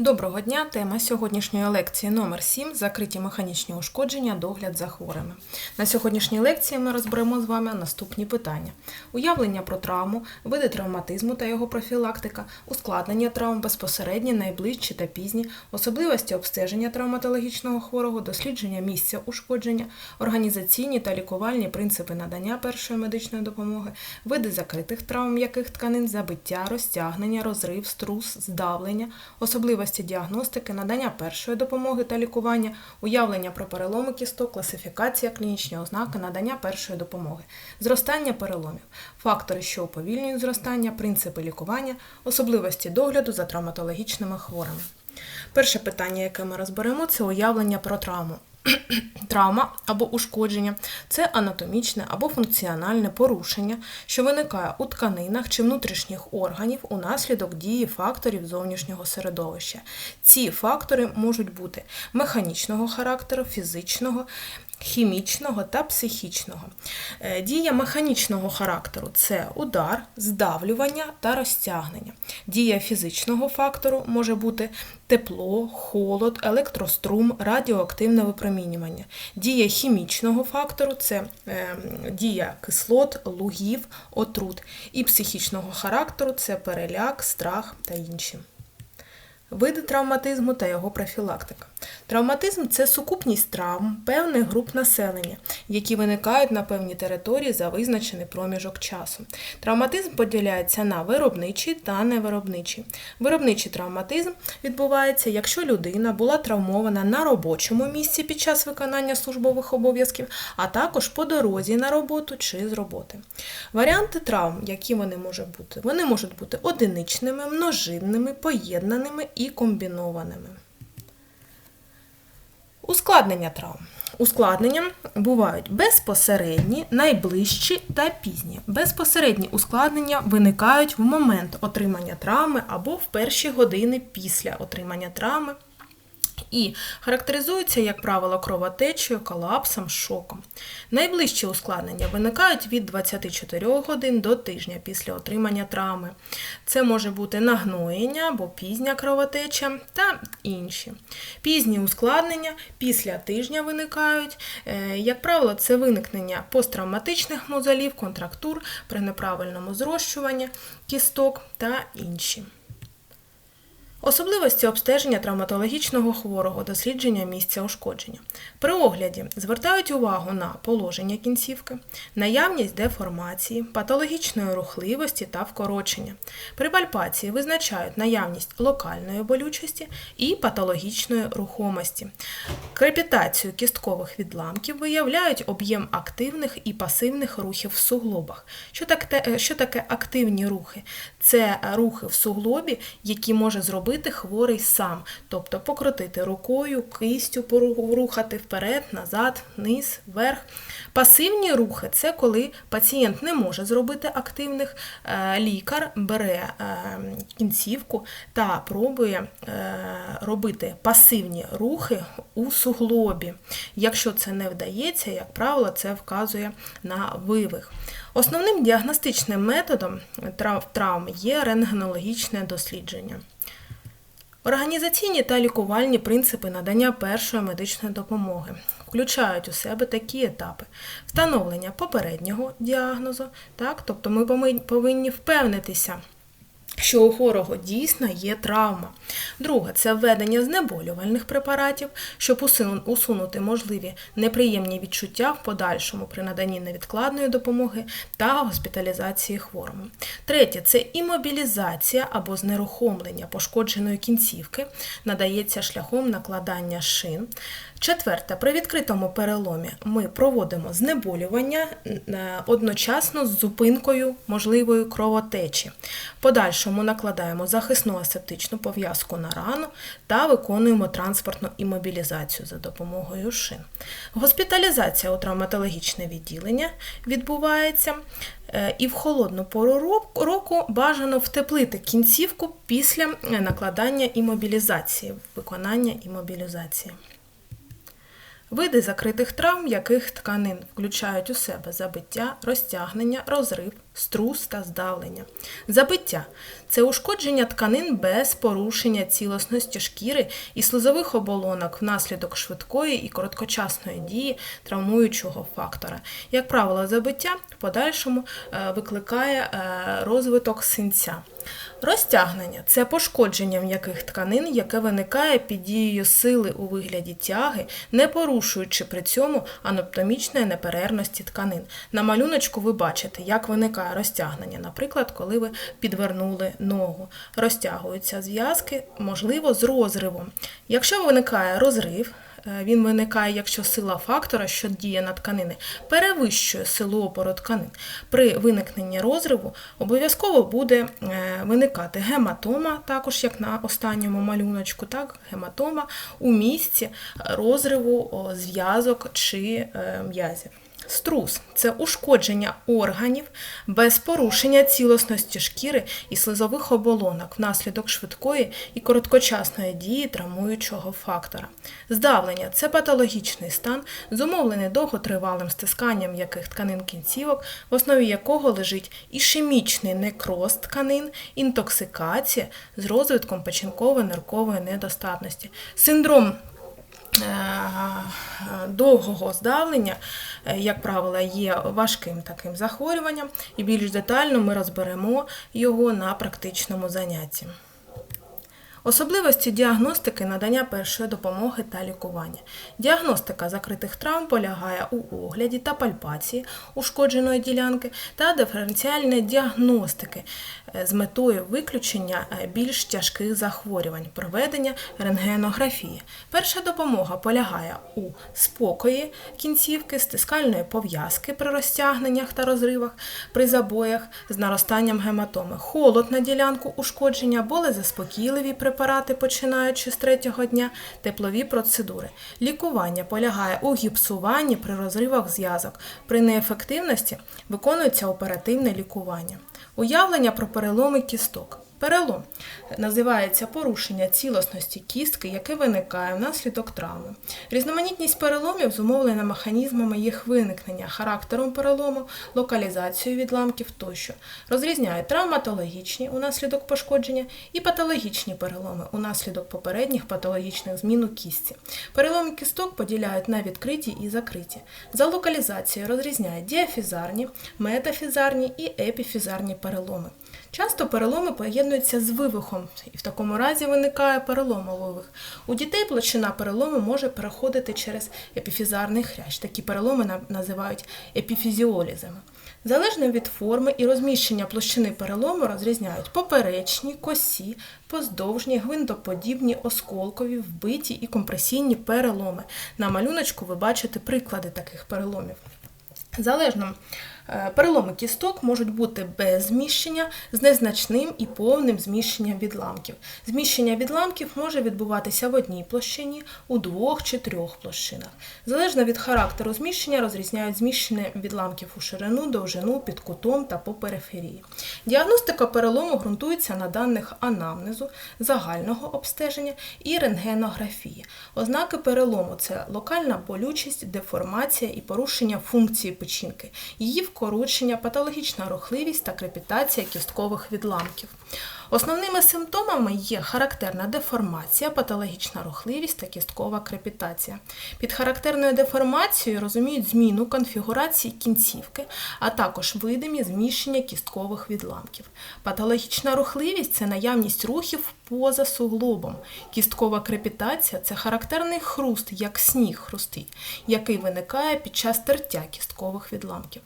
Доброго дня! Тема сьогоднішньої лекції номер 7 Закриті механічні ушкодження, догляд за хворими. На сьогоднішній лекції ми розберемо з вами наступні питання: уявлення про травму, види травматизму та його профілактика, ускладнення травм безпосередні, найближчі та пізні, особливості обстеження травматологічного хворого, дослідження місця ушкодження, організаційні та лікувальні принципи надання першої медичної допомоги, види закритих травм м'яких тканин, забиття, розтягнення, розрив, струс, здавлення, особливості діагностики, надання першої допомоги та лікування, уявлення про переломи кісток, класифікація, клінічні ознаки, надання першої допомоги, зростання переломів, фактори, що уповільнюють зростання, принципи лікування, особливості догляду за травматологічними хворими. Перше питання, яке ми розберемо, це уявлення про травму. Травма або ушкодження це анатомічне або функціональне порушення, що виникає у тканинах чи внутрішніх органів унаслідок дії факторів зовнішнього середовища. Ці фактори можуть бути механічного характеру, фізичного, хімічного та психічного. Е, Дія механічного характеру це удар, здавлювання та розтягнення. Дія фізичного фактору може бути тепло, холод, електрострум, радіоактивне випромінювання. Дія хімічного фактору це е, дія кислот, лугів, отрут. І психічного характеру це переляк, страх та інші. Види травматизму та його профілактика. Травматизм це сукупність травм певних груп населення, які виникають на певній території за визначений проміжок часу. Травматизм поділяється на виробничий та невиробничий. Виробничий травматизм відбувається, якщо людина була травмована на робочому місці під час виконання службових обов'язків, а також по дорозі на роботу чи з роботи. Варіанти травм, які вони можуть бути, вони можуть бути одиничними, множинними, поєднаними і комбінованими. Ускладнення травм. Ускладнення бувають безпосередні, найближчі та пізні. Безпосередні ускладнення виникають в момент отримання травми або в перші години після отримання травми і характеризуються, як правило, кровотечею, колапсом, шоком. Найближчі ускладнення виникають від 24 годин до тижня після отримання травми. Це може бути нагноєння або пізня кровотеча та інші. Пізні ускладнення після тижня виникають. Е, Як правило, це виникнення посттравматичних мозолів, контрактур при неправильному зрощуванні кісток та інші. Особливості обстеження травматологічного хворого, дослідження місця ушкодження. При огляді звертають увагу на положення кінцівки, наявність деформації, патологічної рухливості та вкорочення. При пальпації визначають наявність локальної болючості і патологічної рухомості. Крепітацію кісткових відламків виявляють об'єм активних і пасивних рухів в суглобах. Що таке, активні рухи? Це рухи в суглобі, які може зробити хворий сам, тобто покрутити рукою, кистю порухати вперед, назад, вниз, вверх. Пасивні рухи це коли пацієнт не може зробити активних, е, лікар бере е, кінцівку та пробує е, робити пасивні рухи у суглобі. Якщо це не вдається, як правило, це вказує на вивих. Основним діагностичним методом травм є рентгенологічне дослідження. Організаційні та лікувальні принципи надання першої медичної допомоги включають у себе такі етапи: встановлення попереднього діагнозу, так, тобто ми повинні впевнитися що у хворого дійсно є травма. Друге це введення знеболювальних препаратів, щоб усунути можливі неприємні відчуття в подальшому при наданні невідкладної допомоги та госпіталізації хворому. Третє це імобілізація або знерухомлення пошкодженої кінцівки, надається шляхом накладання шин. Четверте, при відкритому переломі ми проводимо знеболювання е, одночасно з зупинкою можливої кровотечі. В подальшому накладаємо захисну асептичну пов'язку на рану та виконуємо транспортну імобілізацію за допомогою шин. Госпіталізація у травматологічне відділення відбувається. Е, і в холодну пору року бажано втеплити кінцівку після накладання імобілізації, виконання імобілізації. Види закритих травм, яких тканин включають у себе забиття, розтягнення, розрив, струс та здавлення. Забиття це ушкодження тканин без порушення цілісності шкіри і слизових оболонок внаслідок швидкої і короткочасної дії травмуючого фактора. Як правило, забиття в подальшому е, викликає е, розвиток синця. Розтягнення це пошкодження м'яких тканин, яке виникає під дією сили у вигляді тяги, не порушуючи при цьому анатомічної неперервності тканин. На малюночку ви бачите, як виникає розтягнення, наприклад, коли ви підвернули ногу. Розтягуються зв'язки, можливо, з розривом. Якщо виникає розрив, Він виникає, якщо сила фактора, що діє на тканини, перевищує силу опору тканин. При виникненні розриву обов'язково буде е, виникати гематома, також як на останньому малюночку, так, гематома у місці розриву зв'язок чи е, м'язів. Струс це ушкодження органів без порушення цілісності шкіри і слизових оболонок внаслідок швидкої і короткочасної дії травмуючого фактора. Здавлення це патологічний стан, зумовлений довготривалим стисканням м'яких тканин кінцівок, в основі якого лежить ішемічний некроз тканин, інтоксикація з розвитком печінково-ниркової недостатності. Синдром довгого здавлення, е, як правило, є важким таким захворюванням, і більш детально ми розберемо його на практичному занятті. Особливості діагностики надання першої допомоги та лікування. Діагностика закритих травм полягає у огляді та пальпації ушкодженої ділянки та диференціальної діагностики е, з метою виключення е, більш тяжких захворювань, проведення рентгенографії. Перша допомога полягає у спокої кінцівки, стискальної пов'язки при розтягненнях та розривах, при забоях з наростанням гематоми, холод на ділянку ушкодження, болезаспокійливі препарати, починаючи з третього дня, теплові процедури. Лікування полягає у гіпсуванні при розривах зв'язок. При неефективності виконується оперативне лікування. Уявлення про переломи кісток. Перелом називається порушення цілісності кістки, яке виникає внаслідок травми. Різноманітність переломів зумовлена механізмами їх виникнення, характером перелому, локалізацією відламків тощо. Розрізняють травматологічні унаслідок пошкодження і патологічні переломи унаслідок попередніх патологічних змін у кістці. Переломи кісток поділяють на відкриті і закриті. За локалізацією розрізняють діафізарні, метафізарні і епіфізарні переломи. Часто переломи поєднуються з вивихом, і в такому разі виникає переломовивих. У дітей площина перелому може переходити через епіфізарний хрящ. Такі переломи називають епіфізіолізами. Залежно від форми і розміщення площини перелому розрізняють поперечні, косі, поздовжні, гвинтоподібні, осколкові, вбиті і компресійні переломи. На малюночку ви бачите приклади таких переломів. Залежно переломи кісток можуть бути без зміщення, з незначним і повним зміщенням відламків. Зміщення відламків може відбуватися в одній площині, у двох чи трьох площинах. Залежно від характеру зміщення розрізняють зміщення відламків у ширину, довжину, під кутом та по периферії. Діагностика перелому ґрунтується на даних анамнезу, загального обстеження і рентгенографії. Ознаки перелому це локальна болючість, деформація і порушення функції печінки. Її скорочення, патологічна рухливість та крепітація кісткових відламків. Основними симптомами є характерна деформація, патологічна рухливість та кісткова крепітація. Під характерною деформацією розуміють зміну конфігурації кінцівки, а також видимі зміщення кісткових відламків. Патологічна рухливість це наявність рухів поза суглобом. Кісткова крепітація це характерний хруст, як сніг хрустить, який виникає під час тертя кісткових відламків.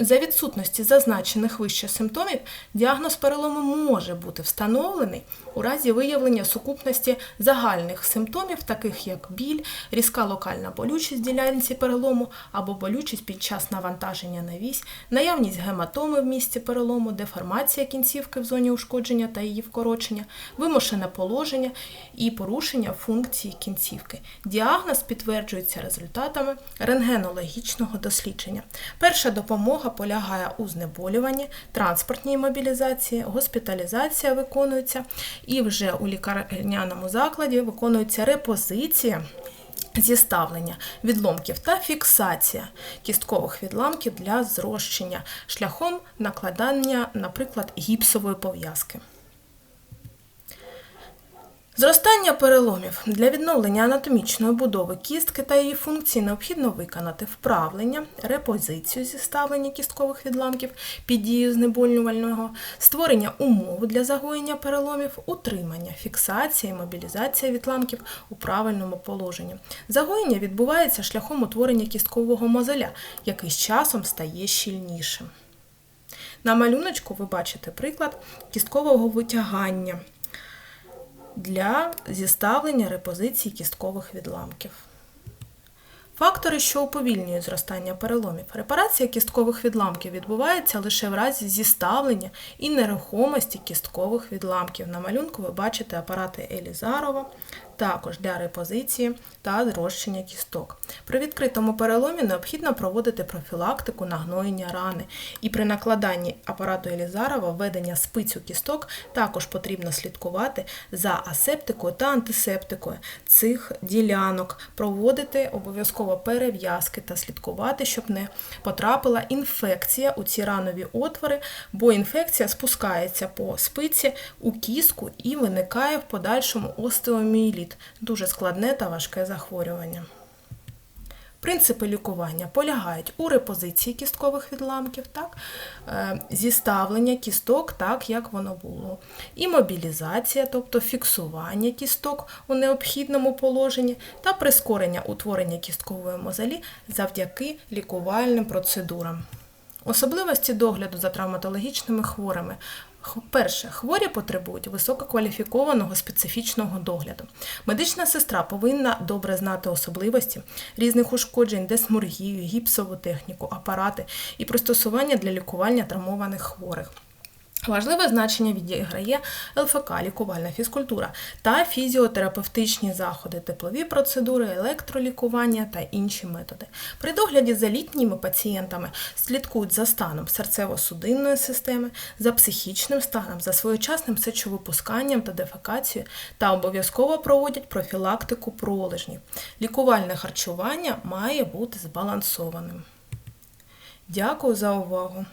За відсутності зазначених вище симптомів діагноз перелому може бути встановлений у разі виявлення сукупності загальних симптомів, таких як біль, різка локальна болючість ділянці перелому або болючість під час навантаження на вісь, наявність гематоми в місці перелому, деформація кінцівки в зоні ушкодження та її вкорочення, вимушене положення і порушення функції кінцівки. Діагноз підтверджується результатами рентгенологічного дослідження. Перша допомога полягає у знеболюванні, транспортній мобілізації, госпіталізація виконується і вже у лікарняному закладі виконується репозиція Зіставлення відломків та фіксація кісткових відламків для зрощення шляхом накладання, наприклад, гіпсової пов'язки. Зростання переломів для відновлення анатомічної будови кістки та її функції необхідно виконати вправлення, репозицію зіставлення кісткових відламків під дією знеболювального, створення умов для загоєння переломів, утримання, фіксація і мобілізація відламків у правильному положенні. Загоєння відбувається шляхом утворення кісткового мозоля, який з часом стає щільнішим. На малюночку ви бачите приклад кісткового витягання для зіставлення репозиції кісткових відламків. Фактори, що уповільнюють зростання переломів. Репарація кісткових відламків відбувається лише в разі зіставлення і нерухомості кісткових відламків. На малюнку ви бачите апарати Елізарова, також для репозиції та зрощення кісток. При відкритому переломі необхідно проводити профілактику нагноєння рани. І при накладанні апарату Елізарова введення спицю кісток також потрібно слідкувати за асептикою та антисептикою цих ділянок, проводити обов'язково перев'язки та слідкувати, щоб не потрапила інфекція у ці ранові отвори, бо інфекція спускається по спиці у кістку і виникає в подальшому остеоміеліт – дуже складне та важке захворювання. Принципи лікування полягають у репозиції кісткових відламків, так, е, зіставлення кісток так, як воно було, і мобілізація, тобто фіксування кісток у необхідному положенні, та прискорення утворення кісткової мозолі завдяки лікувальним процедурам. Особливості догляду за травматологічними хворими. Перше, хворі потребують висококваліфікованого специфічного догляду. Медична сестра повинна добре знати особливості різних ушкоджень, десмургію, гіпсову техніку, апарати і пристосування для лікування травмованих хворих. Важливе значення відіграє ЛФК, лікувальна фізкультура та фізіотерапевтичні заходи, теплові процедури, електролікування та інші методи. При догляді за літніми пацієнтами слідкують за станом серцево-судинної системи, за психічним станом, за своєчасним сечовипусканням та дефекацією та обов'язково проводять профілактику пролежнів. Лікувальне харчування має бути збалансованим. Дякую за увагу!